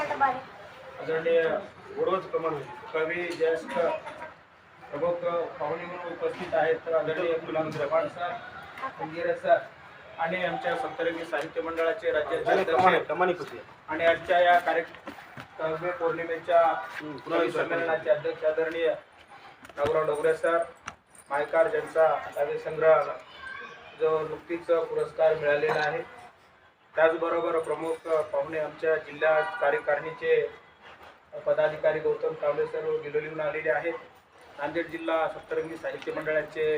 आदरणीय गुडोज कमल कवी ज्येष्ठ प्रमुख पाहुणे म्हणून उपस्थित आहेत आदरणीय गुलाम जबान सर अंगिरे सर आणि आमच्या सप्तरंगी साहित्य मंडळाचे राज्याचे अध्यक्ष आणि आजच्या या कार्यक्रम पौर्णिमेच्या कवी संमेलनाचे अध्यक्ष आदरणीय नागराव डोगरे सर मायकार ज्यांचा काव्य संग्रह जो नुकतीच पुरस्कार मिळालेला आहे. त्याचबरोबर प्रमुख पाहुणे आमच्या जिल्हा कार्यकारिणीचे पदाधिकारी गौतम कांबळे सर गिलोलीहून आलेले आहेत. नांदेड जिल्हा सप्तरंगी साहित्य मंडळाचे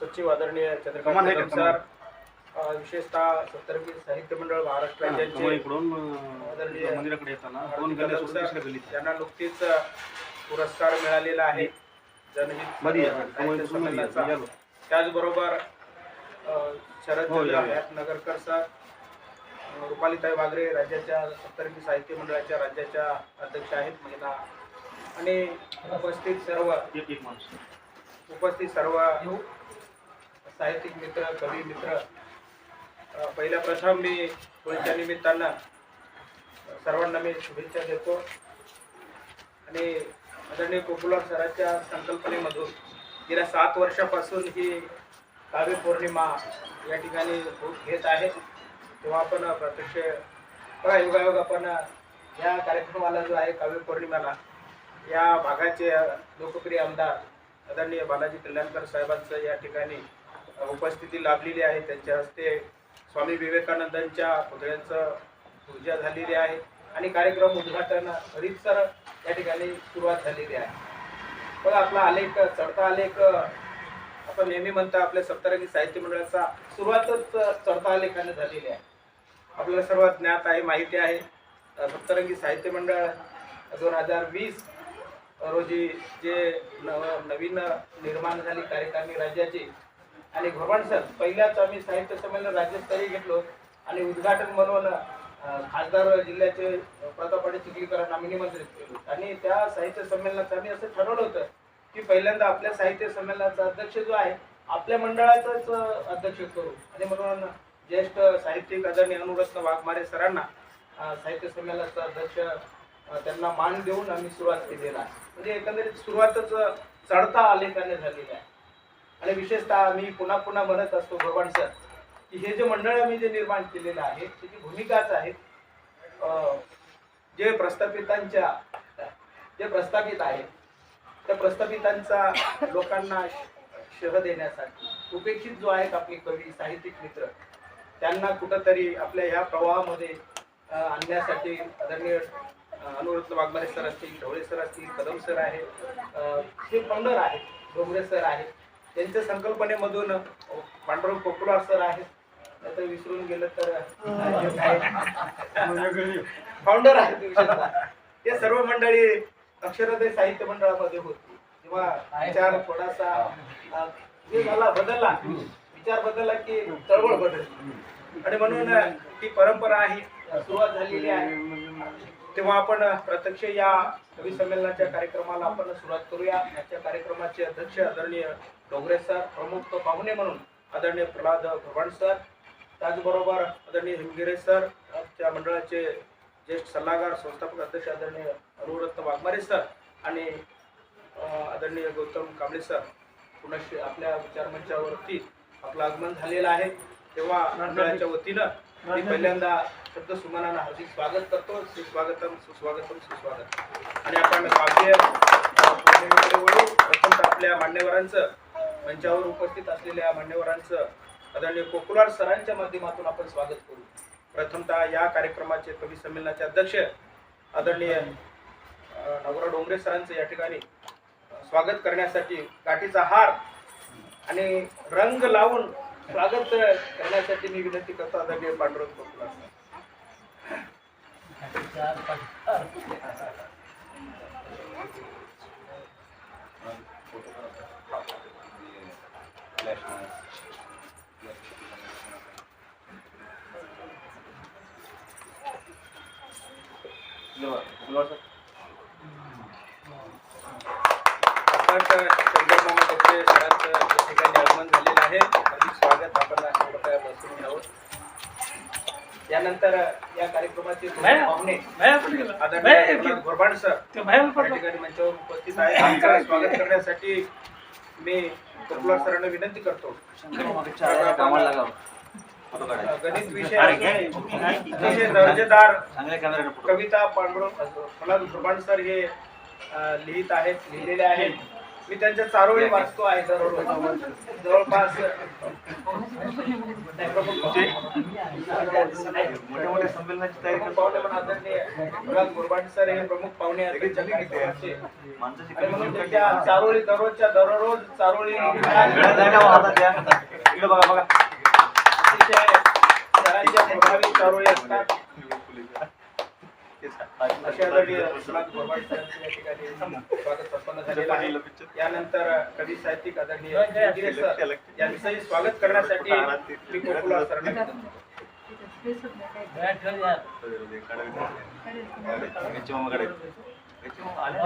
सचिव आदरणीय चंद्रकांत सर विशेषतः सप्तरंगी साहित्य मंडळ महाराष्ट्र आदरणीय मंदिराकडे येताना. दोन हार्दिक गल्ल्या कदम सोडून सर, दुसऱ्या गल्लीत यांना नुकतीच पुरस्कार मिळालेला आहे. जनहित. त्याचबरोबर शरद हो. नगरकर सर रुपालीताई वागरे राज्याच्या सप्तरंगी साहित्य मंडळाच्या राज्याच्या अध्यक्ष आहेत महिला. आणि उपस्थित सर्व उपस्थित सर्व साहित्यिक मित्र कवी मित्र पहिल्या प्रथम मी होळीच्या निमित्तानं सर्वांना मी शुभेच्छा देतो. आणि आदरणीय पॉप्युलर सराच्या संकल्पनेमधून गेल्या सात वर्षापासून ही काव्य पौर्णिमा या ठिकाणी घेत आहे. तेव्हा आपण प्रत्यक्ष बघा योगायोग आपण या कार्यक्रमाला जो आहे काव्य पौर्णिमेला या भागाचे लोकप्रिय आमदार आदरणीय बालाजी कल्याणकर साहेबांचं या ठिकाणी उपस्थिती लाभलेली आहे. त्यांच्या हस्ते स्वामी विवेकानंदांच्या पुतळ्यांचं पूजा झालेली आहे आणि कार्यक्रम उद्घाटन रीतसर या ठिकाणी सुरुवात झालेली आहे. बघा आपला आलेख चढता आलेख आपण नेहमी म्हणता आपल्या सप्तरंगी साहित्य मंडळाचा सुरुवातच चढता आलेखाने झालेली आहे. आपल्याला सर्व ज्ञात आहे माहिती आहे. सप्तरंगी साहित्य मंडळ दोन हजार वीस रोजी जे नव नवीन निर्माण झाली कार्यकारिणी राज्याची आणि घोबाण सर पहिल्याच आम्ही साहित्य संमेलन राज्यस्तरीय घेतलो आणि उद्घाटन म्हणून खासदार जिल्ह्याचे प्रतापवाडी चिखलीकरांना आम्ही निमंत्रित केलो. आणि त्या साहित्य संमेलनात आम्ही असं ठरवलं होतं की पहिल्यांदा आपल्या साहित्य संमेलनाचा अध्यक्ष जो आहे आपल्या मंडळाचाच अध्यक्ष करू. आणि म्हणून ज्येष्ठ साहित्यिक आदरणीय अनुरत्न वाघमारे सरांना साहित्य संमेलनाचा अध्यक्ष त्यांना मान देऊन आम्ही सुरुवात केलेला आहे. म्हणजे एकंदरीत सुरुवातच चढता आलेखाने झालेली आहे. आणि विशेषतः मी पुन्हा पुन्हा म्हणत असतो भगवान सर की हे जे मंडळ आम्ही जे निर्माण केलेलं आहे त्याची भूमिकाच आहे. जे प्रस्थापितांच्या जे प्रस्थापित आहेत त्या प्रस्थापितांचा लोकांना शह देण्यासाठी उपेक्षित जो आहेत आपले कवी साहित्यिक मित्र त्यांना कुठंतरी आपल्या ह्या प्रवाहामध्ये आणण्यासाठी आदरणीय अनुरत्न वाघमारे सर असतील ढवळे सर असतील कदम सर आहेत अ, हे फाउंडर आहेत डोंगरे सर आहेत त्यांच्या संकल्पनेमधून पांडुरंग पॉप्युलर सर आहेत नाहीतर विसरून गेलं तर फाउंडर आहेत ते सर्व मंडळी अक्षरोदय साहित्य मंडळामध्ये होती. तेव्हा विचार थोडासा झाला बदलला. विचार बदलला की चळवळ बदल आणि म्हणून ही परंपरा आहे सुरुवात झालेली आहे. तेव्हा आपण प्रत्यक्ष या कवी संमेलनाच्या कार्यक्रमाला आपण सुरुवात करूया. याच्या कार्यक्रमाचे अध्यक्ष आदरणीय डोंगरे सर प्रमुख पाहुणे म्हणून आदरणीय प्रल्हाद भगवान सर त्याचबरोबर आदरणीय हिमगिरे सर आमच्या मंडळाचे ज्येष्ठ सल्लागार संस्थापक अध्यक्ष आदरणीय अनुरत्न वाघमारे सर आणि आदरणीय गौतम कांबळे सर. पुन्हा आपल्या विचारमंचावरती आपलं आगमन झालेलं आहे. तेव्हा मंडळाच्या वतीनं मी पहिल्यांदा शब्द सुमनानं हार्दिक स्वागत करतो. सुस्वागतम सुस्वागतम सुस्वागत. आणि आपण काव्य अं, वळू आपल्या मान्यवरांचं मंचावर उपस्थित असलेल्या मान्यवरांचं आदरणीय कोकुलार सरांच्या माध्यमातून आपण स्वागत करू. प्रथमतः या कार्यक्रमाचे कवी संमेलनाचे अध्यक्ष आदरणीय नवरा डोंगरे सरांचं या ठिकाणी स्वागत करण्यासाठी गाठीचा हार आणि रंग लावून स्वागत करण्यासाठी मी विनंती करतो आदरणीय पांडुरंग चंद्रमामा कपडे सरांचं या ठिकाणी आगमन झालेलं आहे हार्दिक स्वागत आपण काय बसून घ्यावं यानंतर या कार्यक्रमाचे. पाहुणे सर या. ठिकाणी मंचावर उपस्थित आहे स्वागत करण्यासाठी मी कपिला सरांना विनंती करतो. गणित विषय. अतिशय दर्जेदार कविता पांडुरंग मला गुरबाण सर हे लिहित आहेत लिहिलेले आहेत मी त्यांच्या चारोळी वाचतो आहे दररोज. जवळपास मोठ्या मोठ्या संमेलनाची तयारी पाहुणे पण आदरणीय गुरबाण सर हे प्रमुख पाहुणे म्हणून त्यांच्या चारोळी दररोजच्या दररोज चारोळी. इकडे बघा बघा. अतिशय चारोळी असतात. असे आदरणीय प्रल्हाद गुरबाण सरांचे या ठिकाणी स्वागत संपन्न झालेलं आहे. यानंतर कवी साहित्यिक आदरणीय सर यांचंही स्वागत करण्यासाठी मी कोकुला सरांना.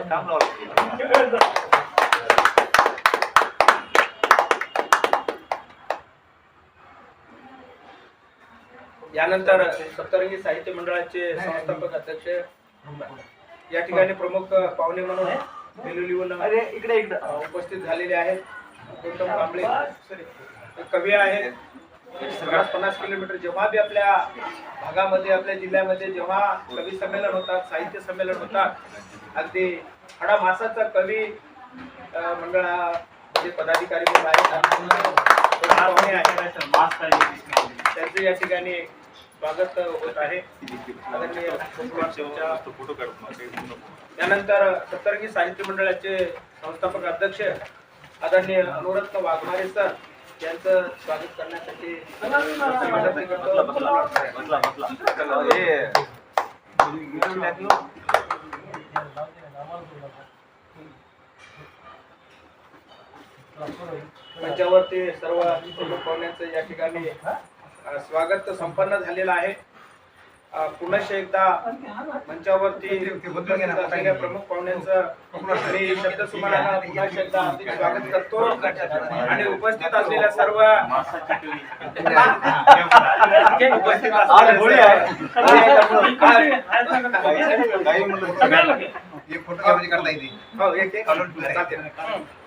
काम लावलं. यानंतर सप्तरंगी साहित्य मंडळाचे संस्थापक अध्यक्ष या ठिकाणी प्रमुख पाहुणे म्हणून अरे इकडे इकडे. उपस्थित झालेले आहेत. गौतम कांबळे. कवी आहेत पन्नास पन्नास किलोमीटर जेव्हा बी आपल्या भागामध्ये आपल्या जिल्ह्यामध्ये जेव्हा कवी संमेलन होतात साहित्य संमेलन होतात अगदी हाडा मासाचा कवी मंडळाचे पदाधिकारी आणि पाहुणे आहेत त्यांचे या ठिकाणी स्वागत होत आहे फोटो त्यानंतर सप्तरंगी साहित्य मंडळाचे संस्थापक अध्यक्ष आदरणीय अनुरत्न वाघमारे सर यांचं स्वागत करण्यासाठी विनंती करतो. बसला मंचावरती सर्व प्रमुख पाहुण्यांचं या ठिकाणी अ, स्वागत संपन्न झालेलं आहे. अ, पुनश्च एकदा मंचावरती प्रमुख पाहुण्यांचं मी शब्द सुमाराला पुनश्च एकदा स्वागत करतो. आणि उपस्थित असलेल्या सर्व उपस्थित होळी असलेल्या.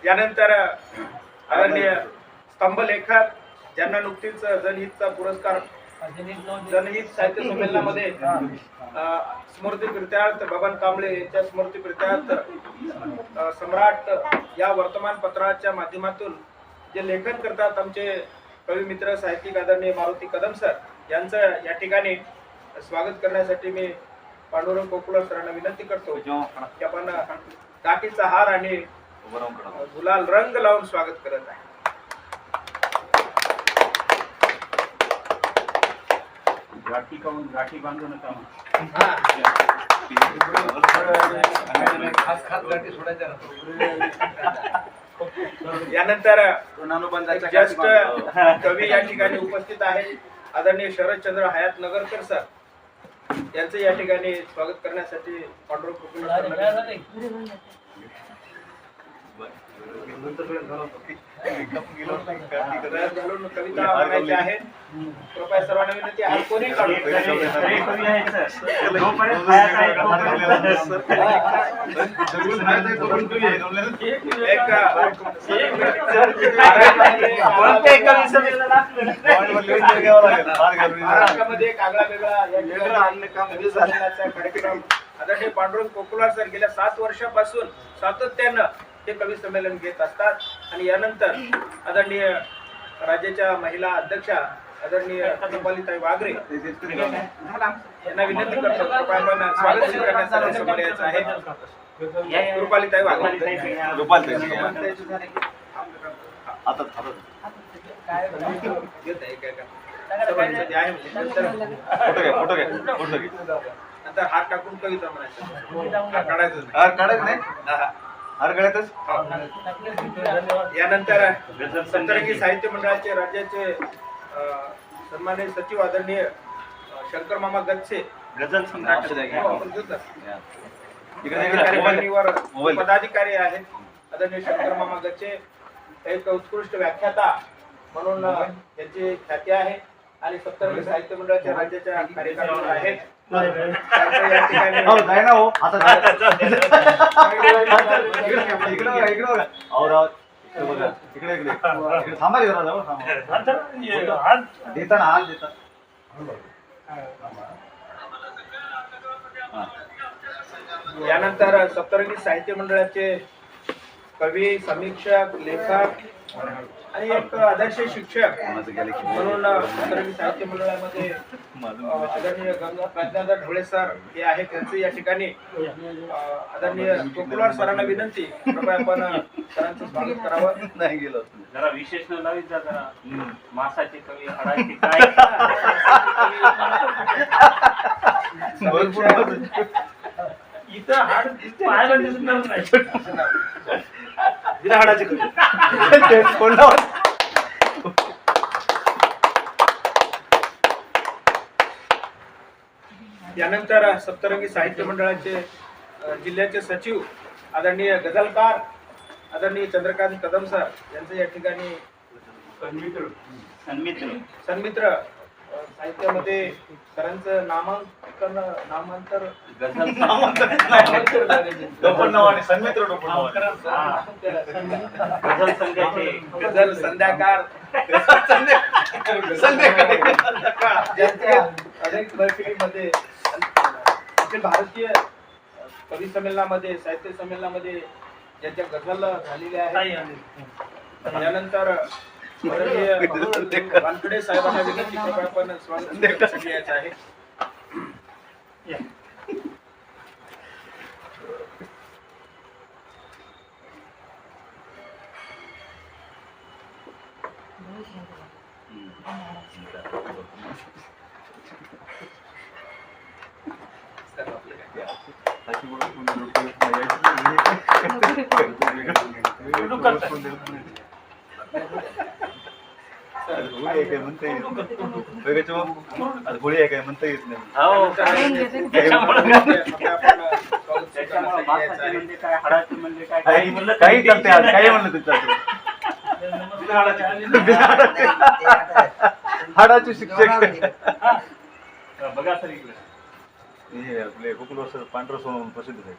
यानंतर आदरणीय स्तंभलेखक ज्यांना नुकतीच जनहितचा पुरस्कार जनहित साहित्य संमेलनामध्ये स्मृती प्रित्यार्थ बबन कांबळे यांच्या स्मृती प्रित्यार्थ सम्राट या वर्तमानपत्राच्या माध्यमातून जे लेखन करतात आमचे कवी मित्र साहित्यिक आदरणीय मारुती कदम सर यांचं या ठिकाणी स्वागत करण्यासाठी मी पांडुरंग कोकुला सरांना विनंती करतो आपण काठीचा हार आणि गुलाल रंग लावून स्वागत करत आहे. गाठी काढून गाठी बांधू नका यानंतर ज्येष्ठ कवी या ठिकाणी उपस्थित आहेत. आदरणीय शरदचंद्र हयात नगरकर सर. यांचं या ठिकाणी स्वागत करण्यासाठी पांडुरंग कविता म्हणायच्या आहेत. कृपया सर्वांना विनंती आहे. कोणी काढू एक महाराष्ट्रामध्ये एक आगळा वेगळा या ठिकाणी कवी संमेलनाचा कार्यक्रम आदरणीय पांडुरंग कोकुलार सर गेल्या सात वर्षापासून सातत्यानं हे कवी संमेलन घेत असतात. आणि यानंतर आदरणीय राज्याच्या महिला अध्यक्षा आदरणीय रुपालीताई वागरे यांना विनंती करतो कृपया आपण स्वागत स्वीकारण्यासाठी समोर यायचं आहे. रुपालीताई वागरे? येत आहे काय. नंतर नंतर हात टाकून कविता म्हणायचं. हात काढायचं नाही. यानंतर संतरंगी साहित्य मंडळाचे राज्याचे अं, सन्माननीय सचिव आदरणीय शंकर मामा गच्छे गझल सम्राट हो, कार्यकारिणीवर. पदाधिकारी आहेत. आदरणीय शंकर मामा गच्छे एक उत्कृष्ट व्याख्याता म्हणून अं, याची ख्याती आहे. आणि सप्तरंगी साहित्य मंडळाच्या राज्याच्या कार्यकारिणीवर आहेत. हो जाय ना हो आता जाय. इकडे इकडे इकडे बघा इकडे इकडे. इकडे थांबा जरा जवळ थांबा. देता. यानंतर सप्तरंगी साहित्य मंडळाचे कवी समीक्षक लेखक आणि एक आदर्श शिक्षक कोणाचं गेलं की म्हणून साहित्य मंडळामध्ये आदरणीय गंगा प्रज्ञाधर ढवळे सर हे आहेत त्यांचं या ठिकाणी. आदरणीय कोकुलार सरांना विनंती कृपया आपण सरांचं स्वागत करावं. नाही गेलो. जरा विशेष न लावीत जा जरा. मासाचे कवी हाडाचे काय? इथं हाड पाहायला दिसणार नाही हाडाचे? यानंतर सप्तरंगी साहित्य मंडळाचे जिल्ह्याचे सचिव आदरणीय गझलकार आदरणीय चंद्रकांत कदम सर यांचं या ठिकाणी सन्मित्र. सन्मित्र साहित्यामध्ये सरांचं नामांकन नामांतर गझल डोपण नावाने, सन्मित्र डोपण नावाने. हा. गझल संघाचे गझल संध्याकाळ. ज्यांच्या अनेक मैफिलीमध्ये अखिल भारतीय कवी संमेलनामध्ये साहित्य संमेलनामध्ये ज्यांच्या गझल झालेल्या आहेत. त्यानंतर वानखडे साहेबांना विनंती कृपया आपण स्वागत यायचं आहे. होळी आहे काय म्हणता येत नाही. होळी आहे काय म्हणता येत नाही. हो. त्याच्यामुळे त्याच्यामुळे. म्हणजे म्हणजे काही काही म्हणलं काही चालते आज. काही म्हणलं तुमचं हाडाचे शिक्षक. बघा सर इकडे. हे आपले गोकुल सर पांढरं सोनं प्रसिद्ध आहे.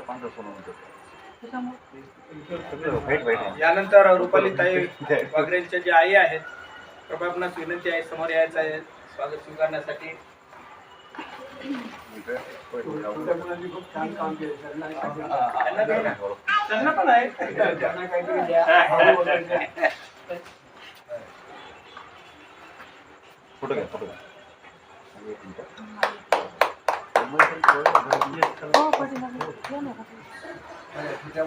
पांढरं सोनं म्हणतात यानंतर रुपाली ताई वागरेंच्या जे आई आहेत कृपया आपणास विनंती आहे समोर यायचं आहे. स्वागत स्वीकारण्यासाठी. त्यांना द्या ना. त्यांना पण आहे. फोटो घ्या फोटो घ्या? छोट्या.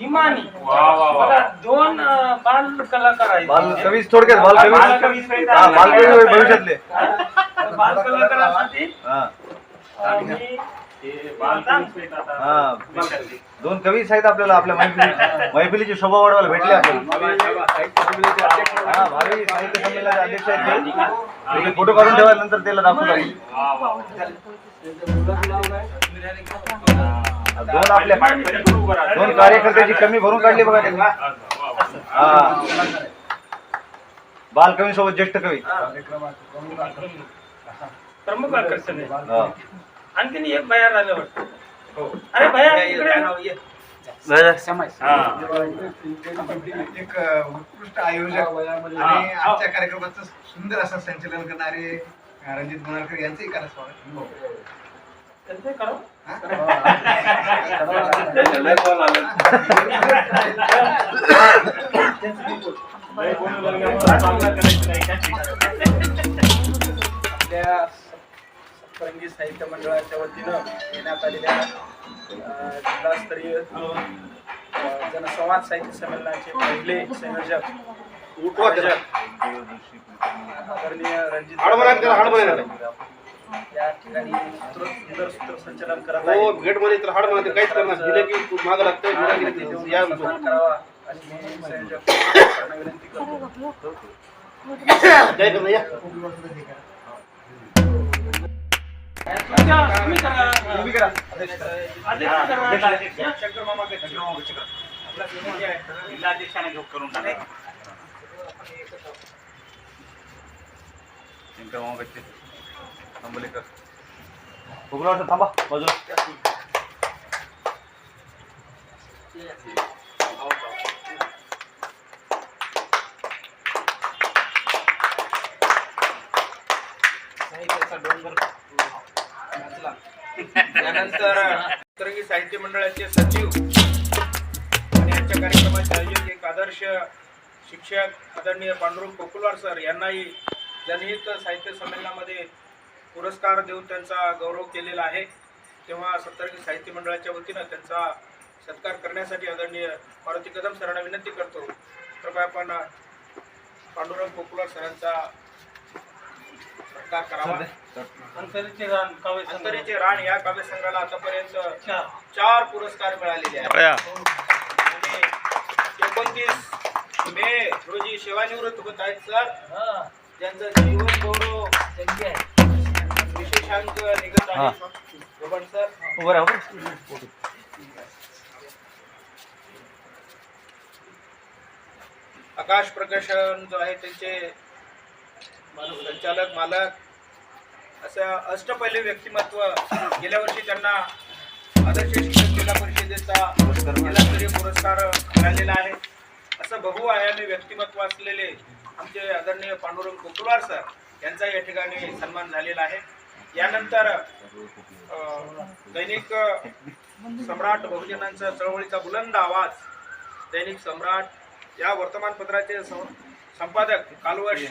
हिमानी बघा दोन अं, बाल कलाकार आहेत बाल थोडक्यात बाल कवी बालकवी हा, बाल कवी भविष्यातले बाल कलाकारासाठी हा अं, मी हे. दोन कवीच आहेत आपल्याला आपल्या मैफिली मैफिलीची शोभा वाढवायला भेटले आपल्याला हा भावी साहित्य संमेलनाचे अध्यक्ष आहेत ते. फोटो काढून ठेवा नंतर त्याला दाखवू. दोन आपल्या. दोन कार्यकर्त्याची कमी भरून काढली बघा त्यांनी. हा बालकवी सोबत ज्येष्ठ कवी प्रमुख आकर्षण आहे. आणखीन एक बाहेर आलं वाटतं अरे भैया इकडे. ये. हा. एक अ, उत्कृष्ट आयोजक आणि आजच्या कार्यक्रमाचं सुंदर असं संचलन करणारे रणजित गुणारकर यांचंही करा स्वागत. त्यांचं करू? लय. चांगलं करायचं नाही. सप्तरंगी साहित्य मंडळाच्या वतीनं घेण्यात आलेल्या जिल्हास्तरीय जनसंवाद साहित्य संमेलनाचे पहिले संयोजक आदरणीय रणजित या ठिकाणी सूत्र- सुंदर सूत्रसंचालन करत हो तर हाडमध्ये काहीच करणार. दिले की खूप माग लागतं या करावा अशी मी संयोजक विनंती करतो. जय जिल्हाध्यक्षाने घेऊन करून टाका शंकर मामा वाटतं, थांबा बाजूला. त्यानंतर तरंगी साहित्य मंडळाचे सचिव आणि आजच्या कार्यक्रमाचे आयोजक एक आदर्श शिक्षक आदरणीय पांडुरंग कोकुलवार सर यांनाही जनहित साहित्य संमेलनामध्ये पुरस्कार देऊन त्यांचा गौरव केलेला आहे तेव्हा सत्तरंगी साहित्य मंडळाच्या वतीनं त्यांचा सत्कार करण्यासाठी आदरणीय मारुती कदम सरांना विनंती करतो. कृपया आपण पांडुरंग कोकुलवार सरांचा सत्कार करावा अंतरीचे रान काव्य. अंतरीचे रान या काव्यसंघाला आतापर्यंत. चार पुरस्कार मिळालेले आहेत एकोणतीस मे रोजी सेवानिवृत्त होत आहेत सर हा. ज्यांचं जीवन गौरव विशेषांक निघत. आहे गबन सर. आकाश प्रकाशन जो आहे त्यांचे संचालक मालक असं अष्टपैलू व्यक्तिमत्व गेल्या वर्षी त्यांना आदर्श शिक्षक जिल्हा परिषदेचा जिल्हास्तरीय पुरस्कार मिळालेला आहे. असं बहुआयामी व्यक्तिमत्व असलेले आमचे आदरणीय पांडुरंग कोकुलवार सर यांचा या ठिकाणी सन्मान झालेला आहे. यानंतर दैनिक सम्राट बहुजनांचा चळवळीचा बुलंद आवाज दैनिक सम्राट या वर्तमानपत्राचे संपादक कालवश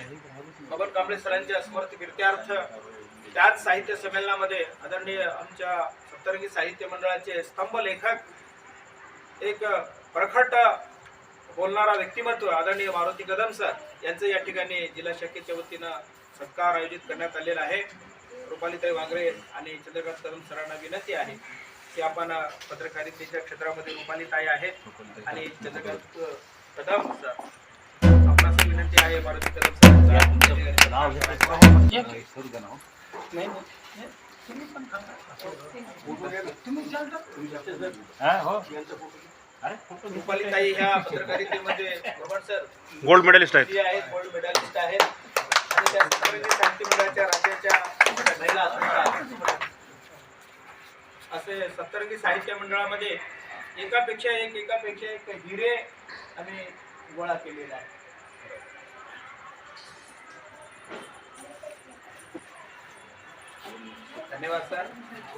बबन कांबळे सरांच्या स्मृती कीर्त्यार्थ त्याच साहित्य संमेलनामध्ये आदरणीय आमच्या सप्तरंगी साहित्य मंडळाचे स्तंभ लेखक एक प्रखट बोलणारा व्यक्तिमत्व आदरणीय मारुती कदम सर यांचं या ठिकाणी जिल्हा शाखेच्या वतीनं सत्कार आयोजित करण्यात आलेला आहे. रुपालीताई वांगरे आणि चंद्रकांत कदम सरांना विनंती आहे की आपण पत्रकारितेच्या क्षेत्रामध्ये रुपालीताई आहेत आणि चंद्रकांत कदम सर विनंती आहे मारुती कदम हो. हा, हो. ह्या पत्रकारितेमध्ये सर गोल्ड मेडलिस्ट आहेत. जे आहेत गोल्ड मेडलिस्ट आहेत. आणि राज्याच्या महिला असे सत्तरंगी साहित्य मंडळामध्ये एकापेक्षा एक एकापेक्षा एक हिरे आम्ही गोळा केलेला आहे. धन्यवाद सर